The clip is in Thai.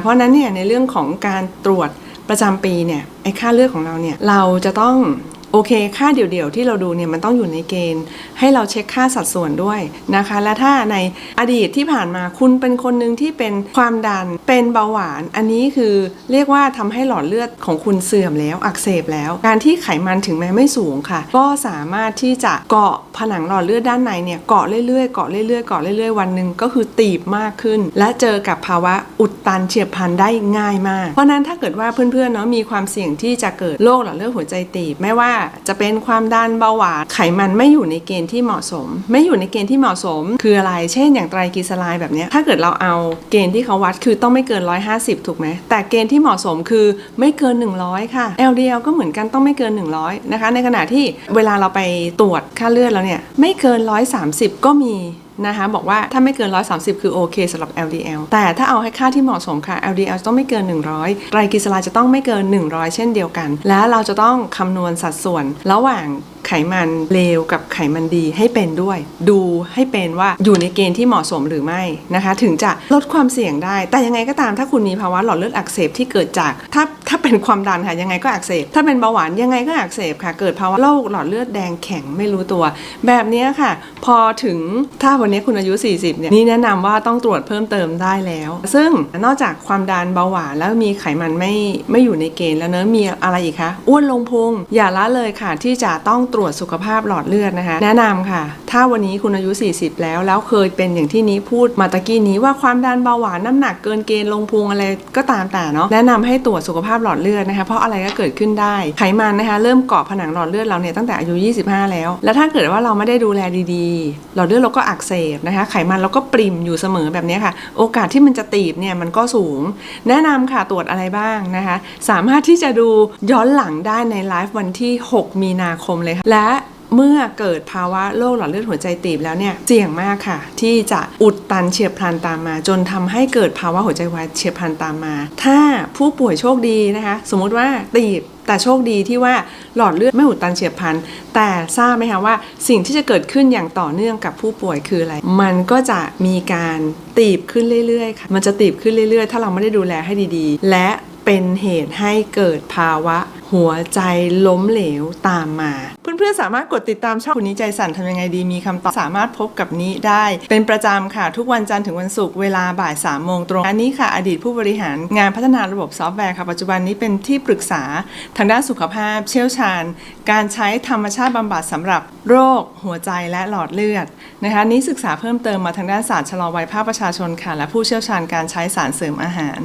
เพราะนั้นเนี่ยในเรื่องของการตรวจประจำปีเนี่ยไอ้ค่าเลือดของเราเนี่ยเราจะต้องโอเคค่าเดี่ยวๆที่เราดูเนี่ยมันต้องอยู่ในเกณฑ์ ให้เราเช็คค่าสัดส่วนด้วยนะคะ และถ้าใน อดีตที่ผ่านมาคุณเป็นคนหนึ่งที่เป็นความดันเป็นเบาหวาน อันนี้คือเรียกว่าทำให้หลอดเลือดของคุณเสื่อมแล้วอักเสบแล้ว การที่ไขมันถึงแม้ไม่สูงค่ะ ก็สามารถที่จะเกาะผนังหลอดเลือดด้านในเนี่ยเกาะเรื่อยๆเกาะเรื่อยๆเกาะเรื่อยๆวันหนึ่งก็คือตีบมากขึ้น และเจอกับภาวะอุดตันเฉียบพลันได้ง่ายมาก เพราะฉะนั้นถ้าเกิดว่าเพื่อนๆเนาะมีความเสี่ยงที่จะเกิดโรคหลอดเลือดหัวใจตีบไม่ว่าจะเป็นความดันเบาหวานไขมันไม่อยู่ในเกณฑ์ที่เหมาะสม ไม่อยู่ในเกณฑ์ที่เหมาะสม คืออะไร เช่นอย่างไตรกลีเซอไรด์แบบนี้ถ้าเกิดเราเอาเกณฑ์ที่เขาวัดคือต้องไม่เกิน 150 ถูกไหมแต่เกณฑ์ที่เหมาะสมคือไม่เกิน 100 ค่ะ LDL ก็เหมือนกันต้องไม่เกิน 100 นะคะ ในขณะที่เวลาเราไปตรวจค่าเลือดแล้วเนี่ยไม่เกิน 130 ก็มี นะคะบอกว่าถ้าไม่เกิน 130 คือโอเคสำหรับ LDL แต่ถ้าเอาให้ค่าที่เหมาะสมค่ะ LDL ต้องไม่เกิน 100ไตรกลีเซอไรด์จะต้องไม่เกิน 100 เช่นเดียวกัน และเราจะต้องคำนวณสัดส่วนระหว่างไขมันเลวกับไขมันดีให้เป็นด้วย ดูให้เป็นว่าอยู่ในเกณฑ์ที่เหมาะสมหรือไม่นะคะ ถึงจะลดความเสี่ยงได้ แต่ยังไงก็ตามถ้าคุณมีภาวะหลอดเลือดอักเสบที่เกิดจาก ถ้าถ้าเป็นความดันค่ะยังไงก็อักเสบ ถ้าเป็นเบาหวานยังไงก็อักเสบค่ะ เกิดภาวะโรคหลอดเลือดแดงแข็งไม่รู้ตัว แบบนี้ค่ะ พอถึงถ้าวันนี้คุณอายุ 40 เนี่ยนี่แนะนำว่าต้องตรวจเพิ่มเติมได้แล้ว ซึ่งนอกจากความดันเบาหวานแล้วมีไขมันไม่ไม่อยู่ในเกณฑ์แล้วเนอะมีอะไรอีกคะอ้วนลงพุงอย่าละเลยค่ะ ที่จะต้องตรวจสุขภาพหลอดเลือดนะคะ แนะนำค่ะ ถ้าวันนี้คุณอายุ 40 แล้ว แล้วเคยเป็นอย่างที่นี้พูดมาตะกี้นี้ว่าความดันเบาหวานน้ำหนักเกินเกณฑ์ลงพุงอะไรก็ตามแต่เนาะแนะนำให้ตรวจสุขภาพหลอดเลือดนะคะ เพราะอะไรก็เกิดขึ้นได้ไขมันนะคะ เริ่มเกาะผนังหลอดเลือดเราเนี่ยตั้งแต่อายุ 25 แล้ว แล้วถ้าเกิดว่าเราไม่ได้ดูแลดีๆ หลอดเลือดเราก็อักเสบนะคะ ไขมันเราก็ปริ่มอยู่เสมอแบบนี้ค่ะ โอกาสที่มันจะตีบเนี่ยมันก็สูง แนะนำค่ะตรวจอะไรบ้างนะคะ สามารถที่จะดูย้อนหลังได้ในไลฟ์วันที่ 6 มีนาคมเลยค่ะและ เมื่อเกิดภาวะโรคหลอดเลือดหัวใจตีบแล้วเนี่ยเสี่ยงมากค่ะ ที่จะอุดตันเฉียบพลันตามมา จนทำให้เกิดภาวะหัวใจวายเฉียบพลันตามมา ถ้าผู้ป่วยโชคดีนะคะ สมมุติว่าตีบแต่โชคดีที่ว่าหลอดเลือดไม่อุดตันเฉียบพลัน แต่ทราบไหมคะว่าสิ่งที่จะเกิดขึ้นอย่างต่อเนื่องกับผู้ป่วยคืออะไร มันก็จะมีการตีบขึ้นเรื่อยๆค่ะ มันจะตีบขึ้นเรื่อยๆ ถ้าเราไม่ได้ดูแลให้ดีๆ และเป็นเหตุให้เกิดภาวะหัวใจล้มเหลวตามมา เพื่อนๆสามารถกดติดตามช่องคุณนี้ใจสั่นทำยังไงดีมีคำตอบสามารถพบกับนี้ได้ เป็นประจำค่ะ ทุกวันจันทร์ถึงวันศุกร์เวลาบ่าย3ามโมงตรงอันนี้ค่ะ อดีตผู้บริหารงานพัฒนาระบบซอฟต์แวร์ค่ะ ปัจจุบันนี้เป็นที่ปรึกษาทางด้านสุขภาพ เชี่ยวชาญ การใช้ธรรมชาติบำบัดสำหรับโรค หัวใจและหลอดเลือดนะคะนี้ศึกษาเพิ่มเติมมาทางด้านศาสตร์ชะลอวัยภาคประชาชนค่ะ และผู้เชี่ยวชาญการใช้สารเสริมอาหาร